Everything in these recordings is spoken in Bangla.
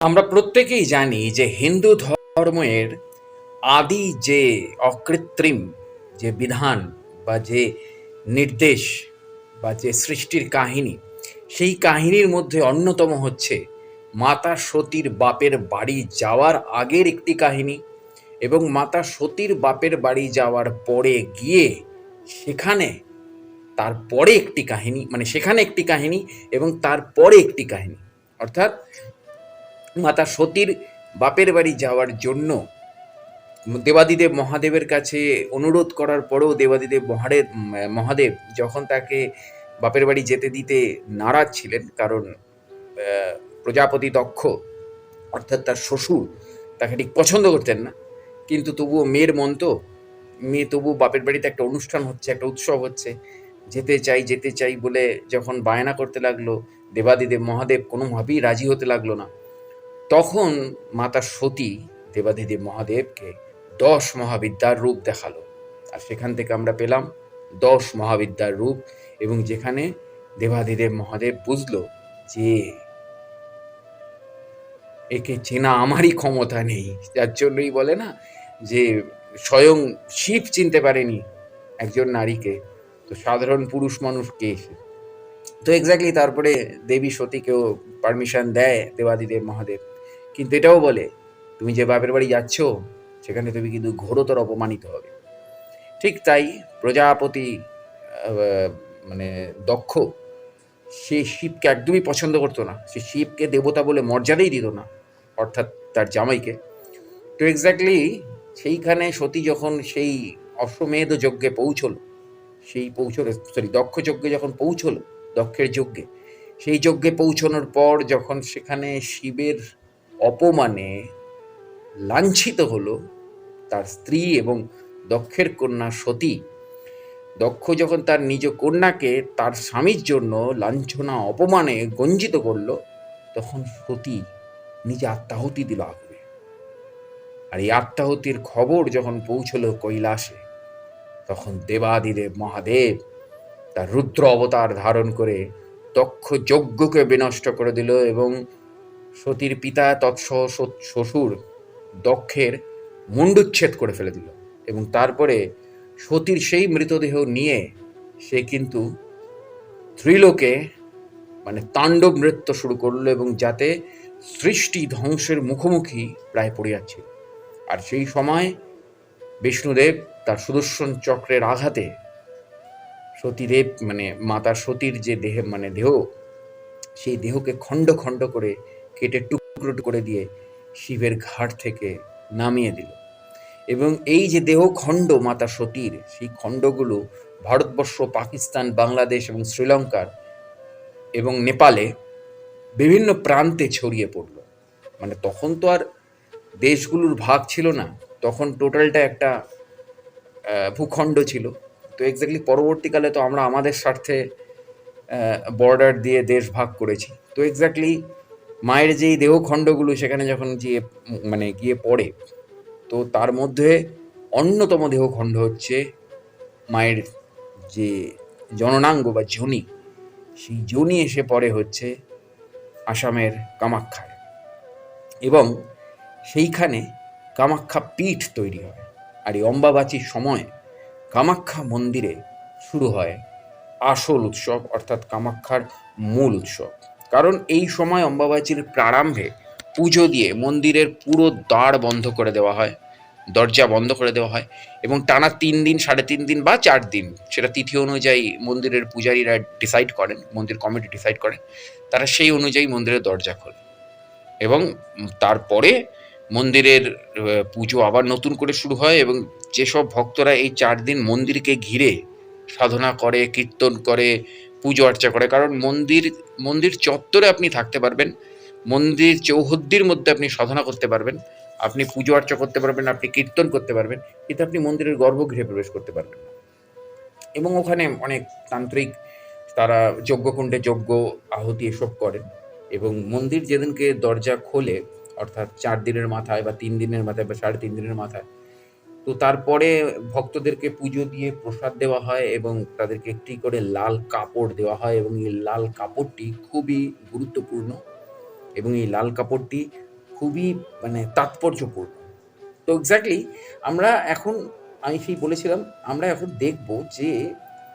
আমরা প্রত্যেকেই জানি যে হিন্দু ধর্মের আদি যে অকৃত্রিম যে বিধান বা যে নির্দেশ বা যে সৃষ্টির কাহিনী, সেই কাহিনীর মধ্যে অন্যতম হচ্ছে মাতা সতীর বাপের বাড়ি যাওয়ার আগের একটি কাহিনী এবং মাতা সতীর বাপের বাড়ি যাওয়ার পরে গিয়ে সেখানে তারপরে একটি কাহিনী মানে সেখানে একটি কাহিনী এবং তারপরে একটি কাহিনী। অর্থাৎ মাতা সতীর বাপের বাড়ি যাওয়ার জন্য দেবাদিদেব মহাদেবের কাছে অনুরোধ করার পরেও দেবাদিদেব মহাদেব মহাদেব যখন তাকে বাপের বাড়ি যেতে দিতে নারাজ ছিলেন, কারণ প্রজাপতি দক্ষ, অর্থাৎ তার শ্বশুর তাকে ঠিক পছন্দ করতেন না। কিন্তু তবুও মেয়ের মন তো, মেয়ে তবু বাপের বাড়িতে একটা অনুষ্ঠান হচ্ছে, একটা উৎসব হচ্ছে। যেতে চাই যেতে চাই বলে যখন বায়না করতে লাগল, দেবাদিদেব মহাদেব কোনোভাবেই রাজি হতে লাগল না। তখন মাতা সতী দেবাদিদেব মহাদেবকে দশ মহাবিদ্যার রূপ দেখাল। আর সেখান থেকে আমরা পেলাম দশ মহাবিদ্যার রূপ এবং যেখানে দেবাদিদেব মহাদেব বুঝলো যে একে চেনা আমারই ক্ষমতা নেই। যার জন্যই বলে না যে স্বয়ং শিব চিনতে পারেনি একজন নারীকে। তো সাধারণ পুরুষ মানুষ কে তো এক্স্যাক্টলি তারপরে দেবী সতীকেও পারমিশন দেয় দেবাদিদেব মহাদেব। কিন্তু এটাও বলে, তুমি যে বাপের বাড়ি যাচ্ছ, সেখানে তুমি কিন্তু ঘোরতর অপমানিত হবে। ঠিক তাই প্রজাপতি মানে দক্ষ, সে শিবকে একদমই পছন্দ করতো না। সে শিবকে দেবতা বলে মর্যাদাই দিত না, অর্থাৎ তার জামাইকে। তো এক্স্যাক্টলি সেইখানে সতী যখন সেই অশ্বমেধ যজ্ঞে পৌঁছল, সেই পৌঁছলো সরি দক্ষ যজ্ঞে যখন পৌঁছলো, দক্ষের যজ্ঞে, সেই যজ্ঞে পৌঁছানোর পর যখন সেখানে শিবের অপমানে লাঞ্ছিত হলো তার স্ত্রী এবং দক্ষের কন্যা সতী। দক্ষ যখন তার নিজ কন্যাকে তার স্বামীর জন্য লাঞ্ছনা, অপমানে গঞ্জিত করল, তখন সতী নিজে আত্মাহুতি দিল আগুনে। আর এই আত্মাহুতির খবর যখন পৌঁছলো কৈলাসে, তখন দেবাদিদেব মহাদেব তার রুদ্র অবতার ধারণ করে দক্ষ যজ্ঞকে বিনষ্ট করে দিল এবং সতীর পিতা তৎসহ শ্বশুর দক্ষের মুণ্ডুচ্ছেদ করে ফেলে দিল এবং তারপরে সতীর সেই মৃতদেহ নিয়ে সে কিন্তু ত্রিলোকে মানে তাণ্ডব নৃত্য শুরু করল এবং যাতে সৃষ্টি ধ্বংসের মুখোমুখি প্রায় পড়ে যাচ্ছে। আর সেই সময় বিষ্ণুদেব তার সুদর্শন চক্রের আঘাতে সতীদেব মানে মাতা সতীর যে দেহ মানে দেহ, সেই দেহকে খণ্ড খণ্ড করে কেটে টুকরো করে দিয়ে শিবের ঘাট থেকে নামিয়ে দিল। এবং এই যে দেহ খণ্ড মাতা সতীর, সেই খণ্ডগুলো ভারতবর্ষ, পাকিস্তান, বাংলাদেশ এবং শ্রীলঙ্কার এবং নেপালে বিভিন্ন প্রান্তে ছড়িয়ে পড়ল। মানে তখন তো আর দেশগুলোর ভাগ ছিল না, তখন টোটালটা একটা ভূখণ্ড ছিল। তো এক্স্যাক্টলি পরবর্তীকালে তো আমরা আমাদের স্বার্থে বর্ডার দিয়ে দেশ ভাগ করেছি। তো এক্স্যাক্টলি মায়ের যেই দেহখণ্ডগুলো সেখানে যখন গিয়ে মানে গিয়ে পড়ে, তো তার মধ্যে অন্যতম দেহখণ্ড হচ্ছে মায়ের যে জননাঙ্গ বা যোনি, সেই যোনি এসে পড়ে হচ্ছে আসামের কামাখ্যায়। এবং সেইখানে কামাখ্যা পীঠ তৈরি হয়। আর এই অম্বাবাচীর সময় কামাখ্যা মন্দিরে শুরু হয় আসল উৎসব, অর্থাৎ কামাখ্যার মূল উৎসব। কারণ এই সময় অম্বাবাচীর প্রারম্ভে পুজো দিয়ে মন্দিরের পুরো দ্বার বন্ধ করে দেওয়া হয়, দরজা বন্ধ করে দেওয়া হয় এবং টানা তিন দিন, সাড়ে তিন দিন বা চার দিন সেটা তিথি অনুযায়ী মন্দিরের পূজারীরা ডিসাইড করেন, মন্দির কমিটি ডিসাইড করেন তারা সেই অনুযায়ী মন্দিরের দরজা খোলে এবং তারপরে মন্দিরের পুজো আবার নতুন করে শুরু হয় এবং যেসব ভক্তরা এই চার দিন মন্দিরকে ঘিরে সাধনা করে, কীর্তন করে পুজো আর্চা করে। কারণ মন্দির মন্দির চত্বরে আপনি থাকতে পারবেন, মন্দির চৌহদ্দির মধ্যে আপনি সাধনা করতে পারবেন, আপনি পুজো আর্চা করতে পারবেন, আপনি কীর্তন করতে পারবেন, কিন্তু আপনি মন্দিরের গর্ভগৃহে প্রবেশ করতে পারবেন এবং ওখানে অনেক তান্ত্রিক, তারা যজ্ঞকুণ্ডে যজ্ঞ, আহতি এসব করেন এবং মন্দির যেদিনকে দরজা খোলে, অর্থাৎ চার দিনের মাথায় বা তিন দিনের মাথায় বা সাড়ে তিন দিনের মাথায় তো তারপরে ভক্তদেরকে পুজো দিয়ে প্রসাদ দেওয়া হয় এবং তাদেরকে একটি করে লাল কাপড় দেওয়া হয় এবং এই লাল কাপড়টি খুবই গুরুত্বপূর্ণ এবং এই লাল কাপড়টি খুবই মানে তাৎপর্যপূর্ণ। তো এক্স্যাক্টলি আমরা এখন, আমি সেই বলেছিলাম, আমরা এখন দেখব যে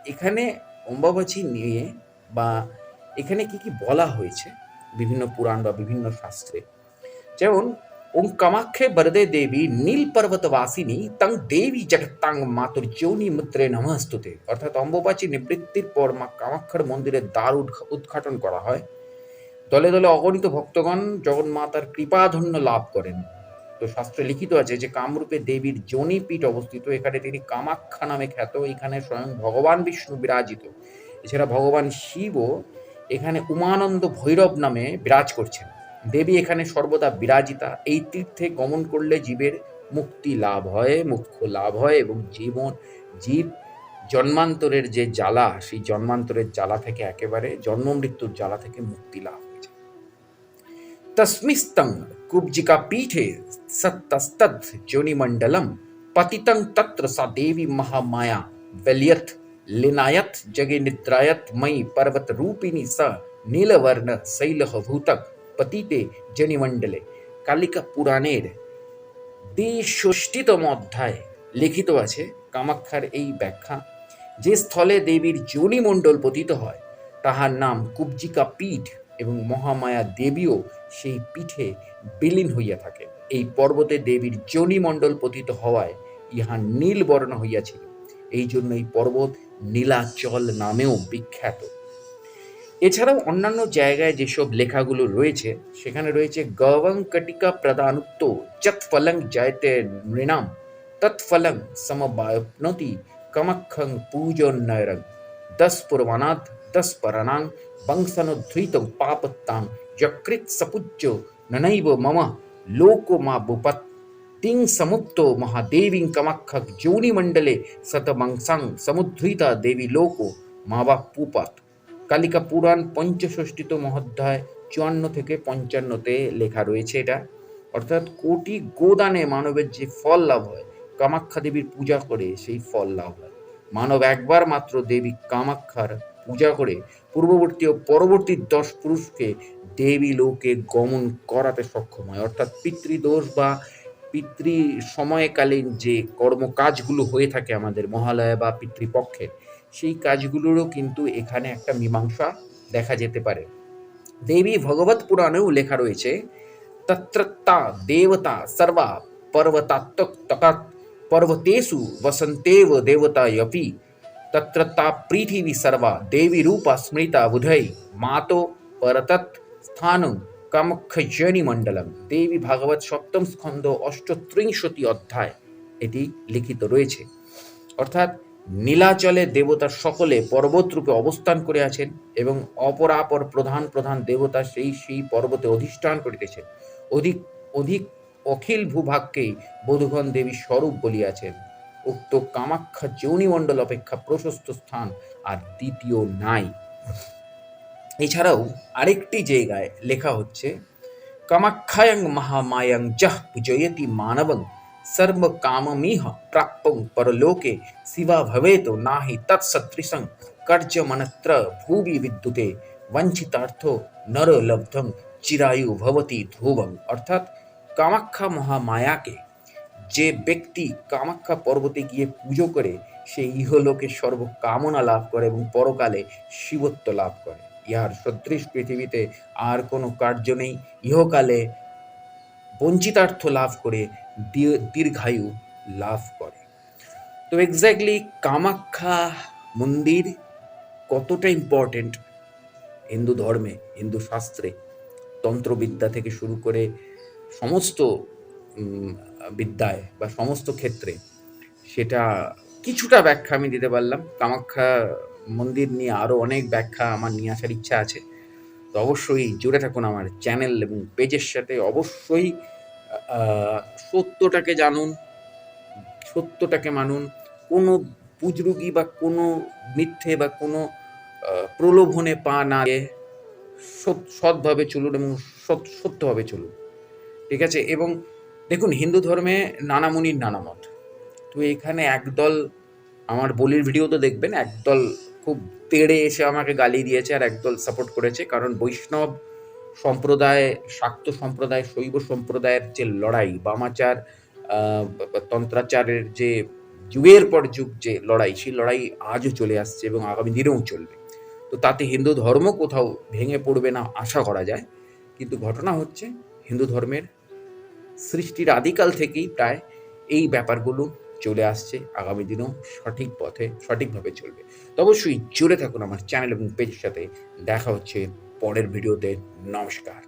এখানে অম্বাবাচী নিয়ে বা এখানে কি কি বলা হয়েছে বিভিন্ন পুরাণ বা বিভিন্ন শাস্ত্রে। যেমন ওম কামাখ্যে বরদে দেবী নীল পর্বতবাসিনী তং দেবী জগত্তাং মাতুর্যৌনি মুদ্রে নমস্তুতে অর্থাৎ অম্বুবাচী নিবৃত্তির পর মা কামাখ্যার মন্দিরের দ্বার উদ্ঘা- উদ্ঘাটন করা হয় দলে দলে অগণিত ভক্তগণ জগন্মাতার কৃপাধন্য লাভ করেন তো শাস্ত্রে লিখিত আছে যে কামরূপে দেবীর জনিপীঠ অবস্থিত এখানে তিনি কামাখ্যা নামে খ্যাত এখানে স্বয়ং ভগবান বিষ্ণু বিরাজিত এছাড়া ভগবান শিবও এখানে উমানন্দ ভৈরব নামে বিরাজ করছেন দেবী এখানে সর্বদা বিরাজিতা। এই তীর্থে গমন করলে জীবের মুক্তি লাভ হয় মুখ্য লাভ হয় এবং জীবন, জীব জন্মান্তরের যে জ্বালা, সেই জন্মান্তরের জ্বালা থেকে একেবারে জন্ম মৃত্যুর জ্বালা থেকে মুক্তি লাভ তস্মিস্তং কুব্জিকা পীঠে সত্তস্তদ যোনিমণ্ডলম পতিতং তত্র সা দেবী মহামায়া বেলিয়ত লিনায়ত জগে নিদ্রায়ত ময়ী পর্বত রূপিণী স নীলবর্ণ শৈলহভূতক পতিতে জনিমণ্ডলে কালিকা পুরাণের দ্বিষষ্টিতম অধ্যায় লিখিত আছে কামাখ্যার এই ব্যাখ্যা। যে স্থলে দেবীর যোনিমণ্ডল পতিত হয়, তাহার নাম কুব্জিকা পীঠ এবং মহামায়া দেবীও সেই পীঠে বিলীন হইয়া থাকে। এই পর্বতে দেবীর যোনিমণ্ডল পতিত হওয়ায় ইহা নীল বর্ণ হইয়াছিল। এই জন্য এই পর্বত নীলাচল নামেও বিখ্যাত। এছাড়াও অন্যান্য জায়গায় যেসব লেখাগুলো রয়েছে, সেখানে রয়েছে গবং কটিকা প্রদানুক্ত যৎ ফলং জয়তে নৃণাম তৎফলং সমবায়প্নতি, কমক্ষং পূজন্নয়রং, দশ পূর্বানাথ দশ পরানাং বংশনুধৃত পাপত্তাং যকৃত সপুজ্য ননৈব মম লোকো মা বুপত তিং সমুক্ত মহাদেবীং কমক্ষক যোনিমণ্ডলে শতমংসাং সমুদ্ধৃতা দেবী লোকো মা বা পুপাত। কালিকা পুরাণ পঞ্চষষ্টিতম অধ্যায় চুয়ান্ন থেকে পঞ্চান্নতে লেখা রয়েছে এটা। অর্থাৎ কোটি গোদানে মানবের যে ফল লাভ হয়, কামাখ্যা দেবীর পূজা করে সেই ফল লাভ হয়। মানব একবার মাত্র দেবী কামাখ্যার পূজা করে পূর্ববর্তী ও পরবর্তী দশ পুরুষকে দেবী লোকে গমন করাতে সক্ষম হয়। অর্থাৎ পিতৃদোষ বা পিতৃ সময়কালীন যে কর্মকাজগুলো হয়ে থাকে আমাদের মহালয়া বা পিতৃপক্ষের, সেই কাজগুলোরও কিন্তু এখানে একটা মীমাংসা দেখা যেতে পারে। দেবী ভগবত পুরাণেও লেখা রয়েছে, তত্রত্তা দেবতা সর্বা পর্বতাত্মক পর্বতেষু বসন্তেव দেবতায়পি, তত্রত্তা পৃথিবী সর্বা দেবী রূপা স্মৃতা বুধৈ, মাতো পরতৎ স্থানং। কামক্ষজনি মণ্ডলম, দেবী ভাগবত সপ্তম স্কন্ধ, অষ্টত্রিংশতি অধ্যায় এটি লিখিত রয়েছে। অর্থাৎ নীলাচলে দেবতা সকলে পর্বতরূপে অবস্থান করে আছেন এবং অপরাপর প্রধান প্রধান দেবতা সেই সেই পর্বতে অধিষ্ঠান করিতেছেন। অধিক অধিক অখিল ভূভাগকেই বোধগণ দেবী স্বরূপ বলিয়াছেন। উক্ত কামাখ্যা যৌনিমণ্ডল অপেক্ষা প্রশস্ত স্থান আর দ্বিতীয় নাই। এছাড়াও আরেকটি জায়গায় লেখা হচ্ছে, কামাখ্যায়ং মহামায়ং যহ পূজয়তি মানবং সর্ব কামমিহ প্রাপ্যং পরলোকে শিবা ভবেত নাহি তৎসদৃশং কর্যমনত্র ভুবি বিদ্যুতে বঞ্চিতার্থ নর লব্ধং চিরায়ু ভবতি ধ্রুবং। অর্থাৎ কামাখ্যা মহামায়াকে যে ব্যক্তি কামাখ্যা পর্বতে গিয়ে পুজো করে, সে ইহলোকে সর্বকামনা লাভ করে এবং পরকালে শিবত্ব লাভ করে। ইহার সদৃশ পৃথিবীতে আর কোনো কার্য নেই। ইহকালে বঞ্চিতার্থ লাভ করে দীর্ঘায়ু লাভ করে। তো এক্স্যাক্টলি কামাখ্যা মন্দির কতটা ইম্পর্টেন্ট হিন্দু ধর্মে, হিন্দু শাস্ত্রে? তন্ত্রবিদ্যা থেকে শুরু করে সমস্ত বিদ্যায় বা সমস্ত ক্ষেত্রে সেটা কিছুটা ব্যাখ্যা আমি দিতে পারলাম। কামাখ্যা মন্দির নিয়ে আরও অনেক ব্যাখ্যা আমার নিয়ে আসার ইচ্ছা আছে। তো অবশ্যই জুড়ে থাকুন আমার চ্যানেল এবং পেজের সাথে অবশ্যই সত্যটাকে জানুন, সত্যটাকে মানুন। কোনো পুজরুগি বা কোনো মিথ্যে বা কোনো প্রলোভনে পা না দিয়ে সৎ- সৎভাবে চলুন এবং সত্যভাবে চলুন। ঠিক আছে? এবং দেখুন, হিন্দু ধর্মে নানা মুনির নানা মত তো এখানে একদল, আমার বলির ভিডিও তো দেখবেন, একদল খুব তেড়ে এসে আমাকে গালি দিয়েছে আর একদল সাপোর্ট করেছে। কারণ বৈষ্ণব সম্প্রদায়, শাক্ত সম্প্রদায়, শৈব সম্প্রদায়ের যে লড়াই, বামাচার তন্ত্রাচারের যে যুগের পর যুগ যে লড়াই, সেই লড়াই আজও চলে আসছে এবং আগামী দিনেও চলবে। তো তাতে হিন্দু ধর্ম কোথাও ভেঙে পড়বে না আশা করা যায়। কিন্তু ঘটনা হচ্ছে, হিন্দু ধর্মের সৃষ্টির আদিকাল থেকেই প্রায় এই ব্যাপারগুলো চলে আসছে, আগামী দিনেও সঠিক পথে, সঠিকভাবে চলবে। তো অবশ্যই জুড়ে থাকুন আমার চ্যানেল এবং পেজের সাথে। দেখা হচ্ছে পরের ভিডিওতে। নমস্কার।